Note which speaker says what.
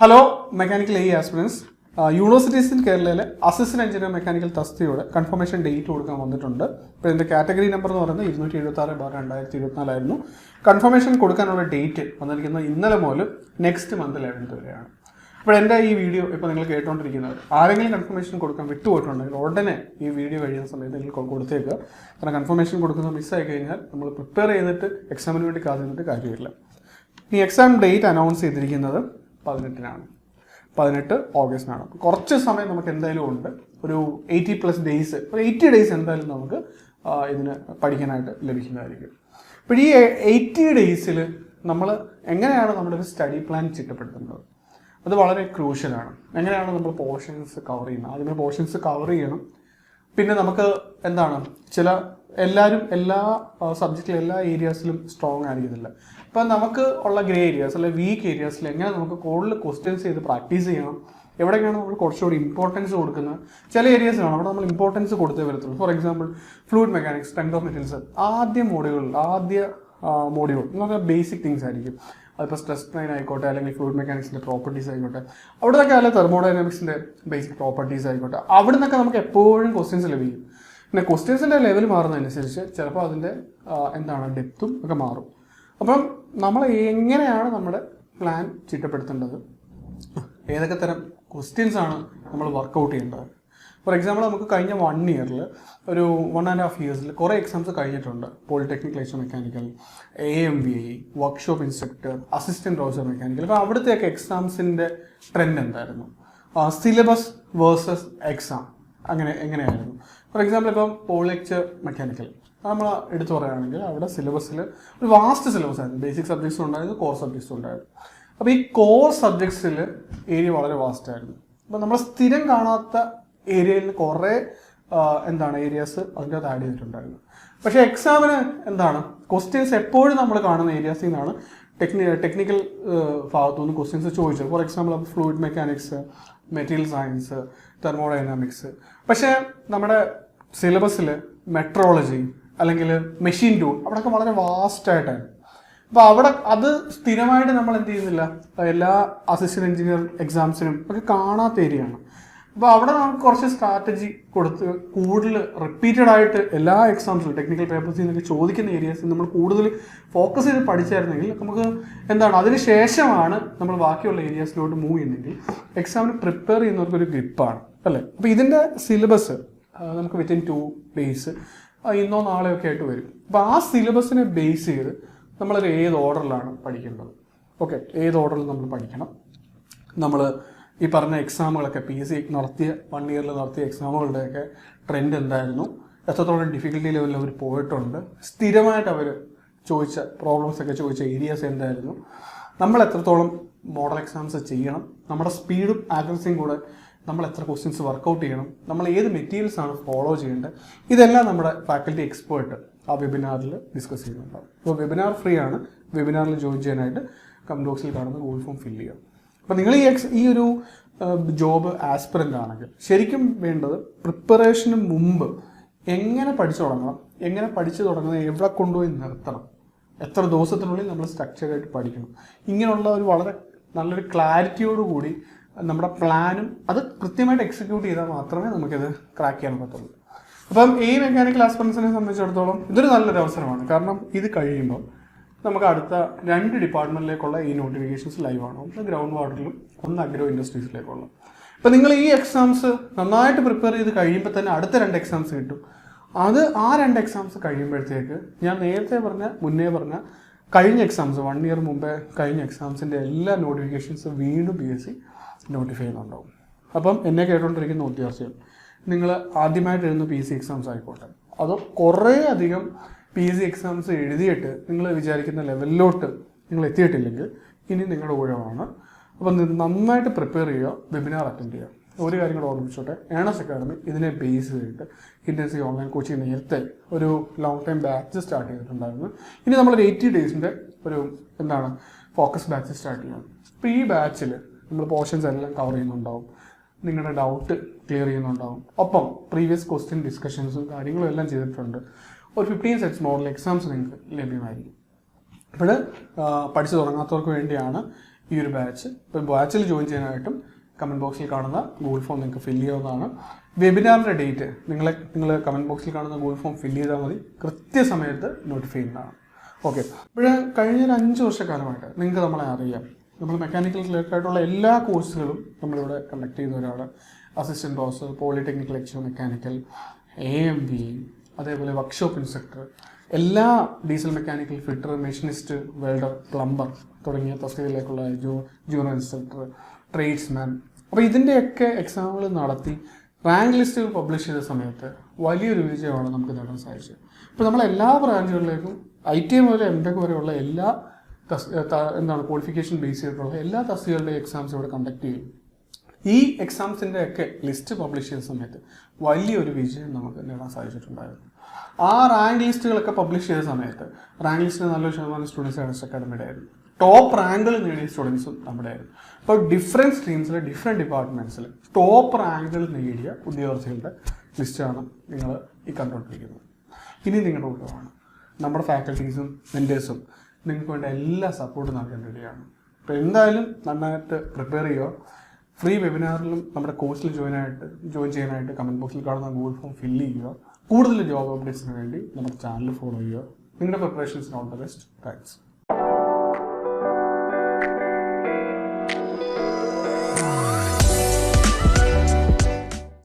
Speaker 1: Hello mechanical A aspirants universities in കേരളയിലെ assistant engineer mechanical തസ്തിയുടെ confirmation date കൊടുക്കാൻ വന്നിട്ടുണ്ട്. ഇപ്പോൾ ഇതിന്റെ കാറ്റഗറി നമ്പർ എന്ന് പറയുന്നത് ഇരുന്നൂറ്റി എഴുപത്തി ആറ് ബാർ രണ്ടായിരത്തി ഇരുപത്തിനാലായിരുന്നു കൺഫർമേഷൻ കൊടുക്കാനുള്ള ഡേറ്റ് വന്നിരിക്കുന്നത് ഇന്നലെ മുതൽ നെക്സ്റ്റ് മന്ത് ലെവൻത്ത് വരെയാണ് അപ്പോൾ എന്റെ ഈ വീഡിയോ ഇപ്പോൾ നിങ്ങൾ കേട്ടുകൊണ്ടിരിക്കുന്നത് ആരെങ്കിലും കൺഫർമേഷൻ കൊടുക്കാൻ വിട്ടുപോയിട്ടുണ്ടെങ്കിൽ ഉടനെ ഈ വീഡിയോ കഴിയുന്ന സമയത്ത് നിങ്ങൾ കൊടുത്തേക്കുക കാരണം കൺഫർമേഷൻ കൊടുക്കുന്നത് മിസ്സായി കഴിഞ്ഞാൽ നമ്മൾ പ്രിപ്പയർ ചെയ്തിട്ട് എക്സാമിന് വേണ്ടി കാത്തിരുന്നിട്ട് കാര്യമില്ല. ഈ എക്സാം ഡേറ്റ് അനൗൺസ് ചെയ്തിരിക്കുന്നത് പതിനെട്ടിനാണ്. പതിനെട്ട് ഓഗസ്റ്റിനാണ്. കുറച്ച് സമയം നമുക്ക് എന്തായാലും ഉണ്ട്. ഒരു എയ്റ്റി പ്ലസ് ഡേയ്സ് ഒരു എയ്റ്റി ഡേയ്സ് എന്തായാലും നമുക്ക് ഇതിന് പഠിക്കാനായിട്ട് ലഭിക്കുന്നതായിരിക്കും. അപ്പോൾ ഈ എയ്റ്റി ഡേയ്സിൽ നമ്മൾ എങ്ങനെയാണ് നമ്മുടെ ഒരു സ്റ്റഡി പ്ലാൻ ചിട്ടപ്പെടുത്തുന്നത്? അത് വളരെ ക്രൂഷ്യലാണ്. എങ്ങനെയാണ് നമ്മൾ പോർഷൻസ് കവർ ചെയ്യുന്നത്? ആദ്യം പോർഷൻസ് കവർ ചെയ്യണം. പിന്നെ നമുക്ക് എന്താണ്? ചില എല്ലാവരും എല്ലാ സബ്ജക്റ്റിലും എല്ലാ ഏരിയാസിലും സ്ട്രോങ് ആയിരിക്കുന്നില്ല അപ്പം നമുക്ക് ഉള്ള ഗ്രേ ഏരിയാസ് അല്ലെങ്കിൽ വീക്ക് ഏരിയാസിൽ എങ്ങനെ നമുക്ക് കൂടുതൽ ക്വസ്റ്റ്യൻസ് ചെയ്ത് പ്രാക്ടീസ് ചെയ്യണം? എവിടെയൊക്കെയാണ് നമ്മൾ കുറച്ചുകൂടി ഇമ്പോർട്ടൻസ് കൊടുക്കുന്നത്? ചില ഏരിയാസിലാണ് അവിടെ നമ്മൾ ഇമ്പോർട്ടൻസ് കൊടുത്തേ വരത്തുള്ളൂ. For example fluid mechanics strength of materials ആദ്യ മോഡുകളിൽ ആദ്യ മോഡ്യൂൾ എന്ന് പറഞ്ഞാൽ ബേസിക് തിങ്സ് ആയിരിക്കും. അതിപ്പോൾ സ്ട്രെസ് സ്ട്രെയിൻ ആയിക്കോട്ടെ അല്ലെങ്കിൽ ഫ്ലൂയിഡ് മെക്കാനിക്സിന്റെ പ്രോപ്പർട്ടീസ് ആയിക്കോട്ടെ. അവിടെ നിന്നൊക്കെ അല്ല തെർമോഡൈനാമിക്സിന്റെ ബേസിക് പ്രോപ്പർട്ടീസ് ആയിക്കോട്ടെ. അവിടെ നിന്നൊക്കെ നമുക്ക് എപ്പോഴും ക്വസ്റ്റ്യൻസ് ലഭിക്കും. പിന്നെ ക്വസ്റ്റ്യൻസിന്റെ ലെവൽ മാറുന്നതനുസരിച്ച് ചിലപ്പോൾ അതിന്റെ എന്താണ് ഡെപ്തും ഒക്കെ മാറും. അപ്പം നമ്മൾ എങ്ങനെയാണ് നമ്മുടെ പ്ലാൻ ചിട്ടപ്പെടുത്തേണ്ടത് ഏതൊക്കെ തരം ക്വസ്റ്റ്യൻസ് ആണ് നമ്മൾ വർക്കൗട്ട് ചെയ്യേണ്ടത്? ഫോർ എക്സാമ്പിൾ നമുക്ക് കഴിഞ്ഞ വൺ ഇയറിൽ ഒരു വൺ ആൻഡ് ഹാഫ് ഇയേഴ്സിൽ കുറേ എക്സാംസ് കഴിഞ്ഞിട്ടുണ്ട്. Polytechnic lecturer mechanical A M V I workshop instructor assistant professor mechanical അപ്പോൾ അവിടുത്തെയൊക്കെ എക്സാംസിന്റെ ട്രെൻഡ് എന്തായിരുന്നു? സിലബസ് വേഴ്സസ് എക്സാം അങ്ങനെ എങ്ങനെയായിരുന്നു? ഫോർ എക്സാമ്പിൾ ഇപ്പം പോളിലെക്ചർ മെക്കാനിക്കൽ നമ്മൾ എടുത്തു പറയുകയാണെങ്കിൽ അവിടെ സിലബസിൽ ഒരു വാസ്റ്റ് സിലബസ് ആയിരുന്നു. ബേസിക് സബ്ജക്ട്സ് ഉണ്ടായിരുന്നു കോർ സബ്ജക്ട്സ് ഉണ്ടായിരുന്നു. അപ്പോൾ ഈ കോർ സബ്ജക്ട്സിൽ ഏരിയ വളരെ വാസ്റ്റ് ആയിരുന്നു. അപ്പോൾ നമ്മൾ സ്ഥിരം കാണാത്ത ഏരിയയിൽ കുറേ എന്താണ് ഏരിയാസ് അതിന്റെ അകത്ത് ആഡ് ചെയ്തിട്ടുണ്ടായിരുന്നു. പക്ഷേ എക്സാമിന് എന്താണ്? ക്വസ്റ്റ്യൻസ് എപ്പോഴും നമ്മൾ കാണുന്ന ഏരിയാസിൽ നിന്നാണ് ടെക്നി ടെക്നിക്കൽ ഭാഗത്തു നിന്ന് ക്വസ്റ്റ്യൻസ് ചോദിച്ചത്. For example fluid mechanics material science thermodynamics പക്ഷേ നമ്മുടെ സിലബസിൽ മെട്രോളജി അല്ലെങ്കിൽ മെഷീൻ ടൂൾ അവിടെയൊക്കെ വളരെ വാസ്റ്റ് ആയിട്ടായിരുന്നു അപ്പോൾ അവിടെ അത് സ്ഥിരമായിട്ട് നമ്മൾ എന്ത് ചെയ്യുന്നില്ല? എല്ലാ അസിസ്റ്റന്റ് എഞ്ചിനീയർ എക്സാംസിനും ഒക്കെ കാണാത്ത ഏരിയ ആണ്. അപ്പോൾ അവിടെ നമുക്ക് കുറച്ച് സ്ട്രാറ്റജി കൊടുത്ത് കൂടുതൽ റിപ്പീറ്റഡ് ആയിട്ട് എല്ലാ എക്സാംസിലും ടെക്നിക്കൽ പേപ്പേഴ്സിൽ നിന്നൊക്കെ ചോദിക്കുന്ന ഏരിയാസിൽ നമ്മൾ കൂടുതൽ ഫോക്കസ് ചെയ്ത് പഠിച്ചായിരുന്നെങ്കിൽ നമുക്ക് എന്താണ് അതിന് ശേഷമാണ് നമ്മൾ ബാക്കിയുള്ള ഏരിയാസിലോട്ട് മൂവ് ചെയ്യുന്നെങ്കിൽ എക്സാമിന് പ്രിപ്പയർ ചെയ്യുന്നവർക്കൊരു ഗ്രിപ്പാണ് അല്ലേ? അപ്പോൾ ഇതിന്റെ സിലബസ് നമുക്ക് വിത്തിൻ ടു ഡേയ്സ് ഇന്നോ നാളെയോ ഒക്കെ ആയിട്ട് വരും. അപ്പോൾ ആ സിലബസിനെ ബേസ് ചെയ്ത് നമ്മളൊരു ഏത് ഓർഡറിലാണ് പഠിക്കേണ്ടത്? ഓക്കെ ഏത് ഓർഡറിൽ നമ്മൾ പഠിക്കണം? നമ്മൾ ഈ പറഞ്ഞ എക്സാമുകളൊക്കെ പി എസ് സി നടത്തിയ വൺ ഇയറിൽ നടത്തിയ എക്സാമുകളുടെയൊക്കെ ട്രെൻഡ് എന്തായിരുന്നു? എത്രത്തോളം ഡിഫിക്കൽട്ടി ലെവലിൽ അവർ പോയിട്ടുണ്ട്? സ്ഥിരമായിട്ട് അവർ ചോദിച്ച പ്രോബ്ലംസ് ഒക്കെ ചോദിച്ച ഏരിയാസ് എന്തായിരുന്നു? നമ്മൾ എത്രത്തോളം മോഡൽ എക്സാംസ് ചെയ്യണം? നമ്മുടെ സ്പീഡും ആക്യുറസിയും കൂടെ നമ്മൾ എത്ര ക്വസ്റ്റ്യൻസ് വർക്കൗട്ട് ചെയ്യണം നമ്മൾ ഏത് മെറ്റീരിയൽസ് ആണ് ഫോളോ ചെയ്യേണ്ടത് ഇതെല്ലാം നമ്മുടെ ഫാക്കൽറ്റി എക്സ്പേർട്ട് ആ വെബിനാറിൽ ഡിസ്കസ് ചെയ്യുന്നുണ്ടാവും അപ്പോൾ വെബിനാർ ഫ്രീ ആണ്. വെബിനാറിൽ ജോയിൻ ചെയ്യാനായിട്ട് കമന്റ് ബോക്സിൽ കാണുന്ന ഗൂഗിൾ ഫോം ഫില്ല് ചെയ്യാം അപ്പോൾ നിങ്ങൾ ഈ എക്സ് ഈ ഒരു ജോബ് ആസ്പിറന്റ് ആണെങ്കിൽ ശരിക്കും വേണ്ടത് പ്രിപ്പറേഷന് മുമ്പ് എങ്ങനെ പഠിച്ചു തുടങ്ങണം എങ്ങനെ പഠിച്ചു തുടങ്ങുന്നത് എവിടെ കൊണ്ടുപോയി നിർത്തണം എത്ര ദിവസത്തിനുള്ളിൽ നമ്മൾ സ്ട്രക്ചറായിട്ട് പഠിക്കണം. ഇങ്ങനെയുള്ള ഒരു വളരെ നല്ലൊരു ക്ലാരിറ്റിയോട് കൂടി നമ്മുടെ പ്ലാനും അത് കൃത്യമായിട്ട് എക്സിക്യൂട്ട് ചെയ്താൽ മാത്രമേ നമുക്കിത് ക്രാക്ക് ചെയ്യാൻ പറ്റുള്ളൂ അപ്പം ഈ മെക്കാനിക്കൽ ആസ്പിറൻസിനെ സംബന്ധിച്ചിടത്തോളം ഇതൊരു നല്ലൊരു അവസരമാണ്. കാരണം ഇത് കഴിയുമ്പോൾ നമുക്ക് അടുത്ത രണ്ട് ഡിപ്പാർട്ട്മെന്റിലേക്കുള്ള ഈ നോട്ടിഫിക്കേഷൻസ് ലൈവാണ് ഒന്ന് ഗ്രൗണ്ട് വാട്ടറിലും ഒന്ന് അഗ്രോ ഇൻഡസ്ട്രീസിലേക്കുള്ള അപ്പം നിങ്ങൾ ഈ എക്സാംസ് നന്നായിട്ട് പ്രിപ്പയർ ചെയ്ത് കഴിയുമ്പോൾ തന്നെ അടുത്ത രണ്ട് എക്സാംസ് കിട്ടും. അത് ആ രണ്ട് എക്സാംസ് കഴിയുമ്പോഴത്തേക്ക് ഞാൻ നേരത്തെ പറഞ്ഞ മുന്നേ പറഞ്ഞ കഴിഞ്ഞ എക്സാംസ് വൺ ഇയർ മുമ്പേ കഴിഞ്ഞ എക്സാംസിന്റെ എല്ലാ നോട്ടിഫിക്കേഷൻസും വീണ്ടും പി എസ് സി നോട്ടിഫൈ ചെയ്യുന്നുണ്ടാവും അപ്പം എന്നെ കേട്ടുകൊണ്ടിരിക്കുന്ന ഉദ്യോഗസ്ഥകൾ നിങ്ങൾ ആദ്യമായിട്ട് എഴുതുന്ന പി സി എക്സാംസ് ആയിക്കോട്ടെ. അതോ കുറേ അധികം പി സി എക്സാംസ് എഴുതിയിട്ട് നിങ്ങൾ വിചാരിക്കുന്ന ലെവലിലോട്ട് നിങ്ങൾ എത്തിയിട്ടില്ലെങ്കിൽ ഇനി നിങ്ങളുടെ ഊഴമാണ്. അപ്പം നന്നായിട്ട് പ്രിപ്പയർ ചെയ്യുക വെബിനാർ അറ്റൻഡ് ചെയ്യുക. ഒരു കാര്യം കൂടെ ഓർമ്മിച്ചോട്ടെ ഏണസ് അക്കാഡമി ഇതിനെ ബേസ് ചെയ്തിട്ട് ഇന്റൻസീവ് ഓൺലൈൻ കോച്ചിങ് നേരത്തെ ഒരു ലോങ് ടൈം ബാച്ച് സ്റ്റാർട്ട് ചെയ്തിട്ടുണ്ടായിരുന്നു. ഇനി നമ്മളൊരു എയ്റ്റി ഡേയ്സിന്റെ ഒരു എന്താണ് ഫോക്കസ് ബാച്ച് സ്റ്റാർട്ട് ചെയ്യണം. അപ്പോൾ ഈ ബാച്ചിൽ നമ്മൾ പോർഷൻസ് എല്ലാം കവർ ചെയ്യുന്നുണ്ടാവും. നിങ്ങളുടെ ഡൗട്ട് ക്ലിയർ ചെയ്യുന്നുണ്ടാവും. ഒപ്പം പ്രീവിയസ് ക്വസ്റ്റ്യൻ ഡിസ്കഷൻസും കാര്യങ്ങളും എല്ലാം ചെയ്തിട്ടുണ്ട്. ഒരു ഫിഫ്റ്റീൻ സെറ്റ്സ് മോഡൽ എക്സാംസ് നിങ്ങൾക്ക് ലഭ്യമായിരിക്കും. അപ്പോൾ പഠിച്ചു തുടങ്ങാത്തവർക്ക് വേണ്ടിയാണ് ഈ ഒരു ബാച്ച് ഇപ്പോൾ ബാച്ചിൽ ജോയിൻ ചെയ്യാനായിട്ടും കമന്റ് ബോക്സിൽ കാണുന്ന ഗൂഗിൾ ഫോം നിങ്ങൾക്ക് ഫില്ല് ചെയ്യാവുന്നതാണ്. വെബിനാറിന്റെ ഡേറ്റ് നിങ്ങളെ നിങ്ങൾ കമന്റ് ബോക്സിൽ കാണുന്ന ഗൂഗിൾ ഫോം ഫില്ല് ചെയ്താൽ മതി. കൃത്യസമയത്ത് നോട്ടിഫൈ ചെയ്യുന്നതാണ്. ഓക്കെ ഇപ്പോൾ കഴിഞ്ഞ ഒരു അഞ്ച് വർഷക്കാലമായിട്ട് നിങ്ങൾക്ക് നമ്മളെ അറിയാം. നമ്മൾ മെക്കാനിക്കൽ ക്ലർക്കായിട്ടുള്ള എല്ലാ കോഴ്സുകളും നമ്മളിവിടെ കണ്ടക്ട് ചെയ്യുന്നവരാണ് assistant boss polytechnical lecturer mechanical A M B അതേപോലെ വർക്ക്ഷോപ്പ് ഇൻസ്ട്രക്ടർ എല്ലാ diesel mechanical fitter machinist welder plumber തുടങ്ങിയ തസ്തികയിലേക്കുള്ള ജൂ ജൂനിയർ ഇൻസ്ട്രക്ടർ ട്രേഡ്സ്മാൻ അപ്പോൾ ഇതിന്റെയൊക്കെ എക്സാമുകൾ നടത്തി റാങ്ക് ലിസ്റ്റുകൾ പബ്ലിഷ് ചെയ്ത സമയത്ത് വലിയൊരു വിജയമാണ് നമുക്ക് നേടാൻ സാധിച്ചത്. ഇപ്പോൾ നമ്മൾ എല്ലാ ബ്രാഞ്ചുകളിലേക്കും ഐ ടി മുതൽ എം ടെക് വരെയുള്ള എല്ലാ എന്താണ് ക്വാളിഫിക്കേഷൻ ബേസ് ചെയ്തിട്ടുള്ള എല്ലാ തസ്തികളുടെയും എക്സാംസ് ഇവിടെ കണ്ടക്ട് ചെയ്യും. ഈ എക്സാംസിന്റെ ഒക്കെ ലിസ്റ്റ് പബ്ലിഷ് ചെയ്ത സമയത്ത് വലിയൊരു വിജയം നമുക്ക് നേടാൻ സാധിച്ചിട്ടുണ്ടായിരുന്നു. ആ റാങ്ക് ലിസ്റ്റുകളൊക്കെ പബ്ലിഷ് ചെയ്ത സമയത്ത് റാങ്ക് ലിസ്റ്റിൽ നല്ലൊരു ശതമാനം സ്റ്റുഡൻസ് ഏണസ്റ്റ് അക്കാഡമിയുടെ ആയിരുന്നു. ടോപ്പ് റാങ്കുകൾ നേടിയ സ്റ്റുഡൻസും നമ്മുടെ ആയിരുന്നു. അപ്പോൾ ഡിഫറെന്റ് സ്ട്രീംസിൽ ഡിഫറെന്റ് ഡിപ്പാർട്ട്മെന്റ്സിൽ ടോപ്പ് റാങ്കുകൾ നേടിയ ഉദ്യോഗാർത്ഥികളുടെ ലിസ്റ്റാണ് നിങ്ങൾ ഈ കണ്ടുകൊണ്ടിരിക്കുന്നത്. ഇനി നിങ്ങളുടെ ഉത്തരവാണ് നമ്മുടെ ഫാക്കൽറ്റീസും മെന്റേഴ്സും നിങ്ങൾക്ക് വേണ്ട എല്ലാ സപ്പോർട്ടും നൽകാൻ റെഡിയാണ് അപ്പോൾ എന്തായാലും നന്നായിട്ട് പ്രിപ്പയർ ചെയ്യുക. ഫ്രീ വെബിനാറിലും നമ്മുടെ കോഴ്സിൽ ജോയിൻ ആയിട്ട് ജോയിൻ ചെയ്യാനായിട്ട് കമന്റ് ബോക്സിൽ കാണുന്ന ഗൂഗിൾ ഫോം ഫില്ല് ചെയ്യുക. കൂടുതൽ ജോബ് അപ്ഡേറ്റ്സിന് വേണ്ടി നമ്മുടെ ചാനൽ ഫോളോ ചെയ്യുക. നിങ്ങളുടെ പ്രിപ്പറേഷൻസിന് ഓൾ ദ ബെസ്റ്റ് താങ്ക്സ്